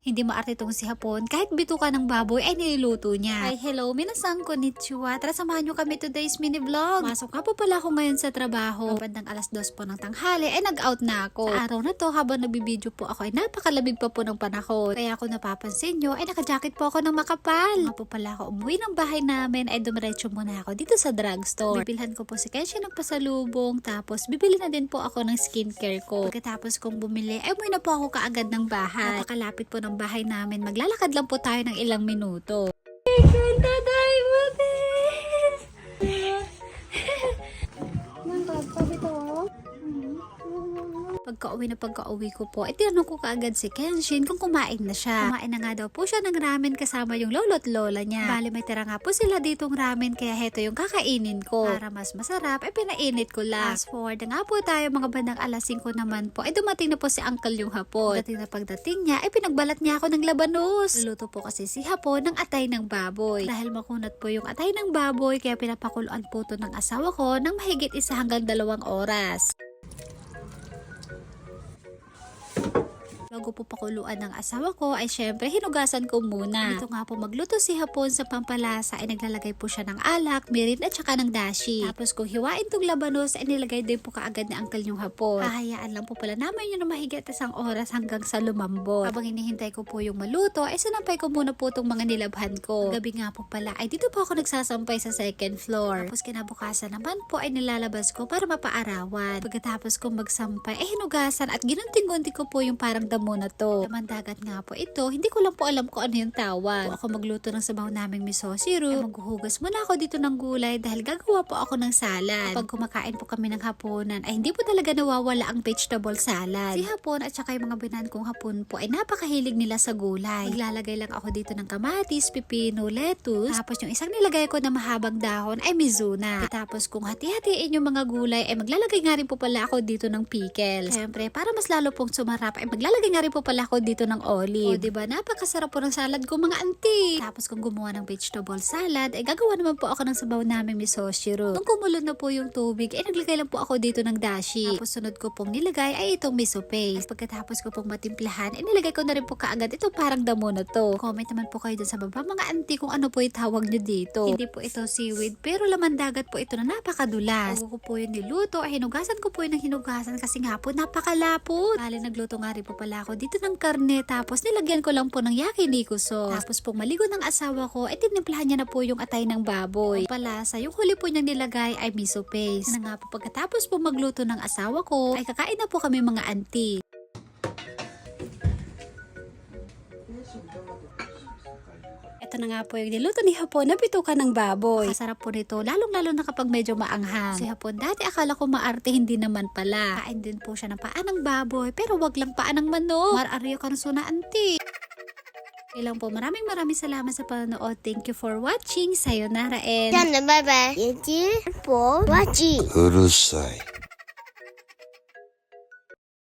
Hindi maarte tong si Hapon. Kahit bituka ng baboy ay niluluto niya. Ay, hello, minasang konnichiwa. Tara, samahan niyo kami today's mini vlog. Masok nga po pala ako ngayon sa trabaho. Bandang alas dos po ng tanghali ay nag-out na ako. Sa araw na to, habang nagbibideo po ako ay napakalamig pa po ng panahon. Kaya ako napapansin nyo ay nakajacket po ako ng makapal. Nga po pala ako umuwi ng bahay namin ay dumiretso muna ako dito sa drugstore. Bibilhan ko po si Kenshi ng pasalubong. Tapos bibili na din po ako ng skincare ko. Pagkatapos kong bumili ay umuwi na po ako kaagad ng bahay. Napakalapit po ng bahay namin. Maglalakad lang po tayo ng ilang minuto. Ganda tayo mo Pagka-uwi na pagka-uwi ko po, eh tinanong ko kaagad si Kenshin kung kumain na siya. Kumain na nga daw po siya ng ramen kasama yung lolo't lola niya. Bali may tira nga po sila ditong ramen kaya heto yung kakainin ko. Para mas masarap, eh pinainit ko lang. Fast forward na nga po tayo mga bandang alas 5 naman po, eh dumating na po si uncle yung hapon. Dating na pagdating niya, eh pinagbalat niya ako ng labanos. Luluto po kasi si hapon ng atay ng baboy. Dahil makunat po yung atay ng baboy, kaya pinapakuluan po to ng asawa ko ng mahigit isa hanggang dalawang oras. Bago po pakuluan ng asawa ko ay syempre hinugasan ko muna. Ito nga po magluto si Hapon sa pampalasa ay naglalagay po siya ng alak, mirin at saka ng dashi. Tapos kung hiwain tong labanos ay nilagay din po kaagad ni Uncle yung Hapon. Hahayaan lang po pala namin yun na mahigit isang oras hanggang sa lumambot. Habang hinihintay ko po yung maluto ay sinampay ko muna po tong mga nilabhan ko. Gabi nga po pala ay dito po ako nagsasampay sa second floor. Tapos kinabukasan naman po ay nilalabas ko para mapaarawan. Pagkatapos kong magsampay ay hinugasan at ginunting-gunting ko po yung parang damo na to. Laman dagat nga po ito. Hindi ko lang po alam kung ano yung tawag. Ako magluto ng sabaw naming miso syrup, ay maghuhugas muna ako dito ng gulay dahil gagawa po ako ng salad. Kapag kumakain po kami ng hapunan ay hindi po talaga nawawala ang vegetable salad. Si hapon at saka yung mga binan kong hapon po ay napakahilig nila sa gulay. Maglalagay lang ako dito ng kamatis, pipino, lettuce. Tapos yung isang nilagay ko na mahabang dahon ay mizuna. Tapos kung hati-hatiin yung mga gulay ay maglalagay nga rin po pala ako dito ng pickles. Siyempre, para mas lalo pong sumarap ay maglalagay nga rin po pala ako dito ng olive. O, diba? Napakasarap po ng salad ko mga auntie. Tapos kung gumawa ng vegetable salad, ay gagawa naman po ako ng sabaw namin miso syrup. Nung kumulo na po yung tubig, ay naglagay lang po ako dito ng dashi. Tapos sunod ko pong nilagay ay itong miso paste. Pagkatapos ko pong matimplahan, ay nilagay ko na rin po kaagad ito parang damo na to. Comment naman po kayo dun sa baba mga auntie kung ano po yung tawag nyo dito. Hindi po ito seaweed, pero laman dagat po ito na napakadulas. Bago ko po yung niluto, ay hinugasan ko po yung hinugasan kasi nga po napakalapot. Bale, nagluto nga rin po pala ako dito ng karne tapos nilagyan ko lang po ng yakiniku sauce. Tapos pong maligo ng asawa ko, ay tinimplahan niya na po yung atay ng baboy. Ang palasa, yung huli po niyang nilagay ay miso paste. Na nga po pagkatapos po magluto ng asawa ko, ay kakain na po kami mga auntie. Ito na nga po yung niluto ni Hapon na bituka ng baboy. Masarap po nito, lalong-lalo na kapag medyo maanghang. Si Hapon, dati akala ko maarte, hindi naman pala. Kain din po siya ng paa ng baboy, pero wag lang paa ng manok. Mar-aryo ka na auntie. Okay lang po, maraming maraming salamat sa panonood. Thank you for watching. Sayonara and... じゃあね、バイバイ。元気ポワチ。うるさい。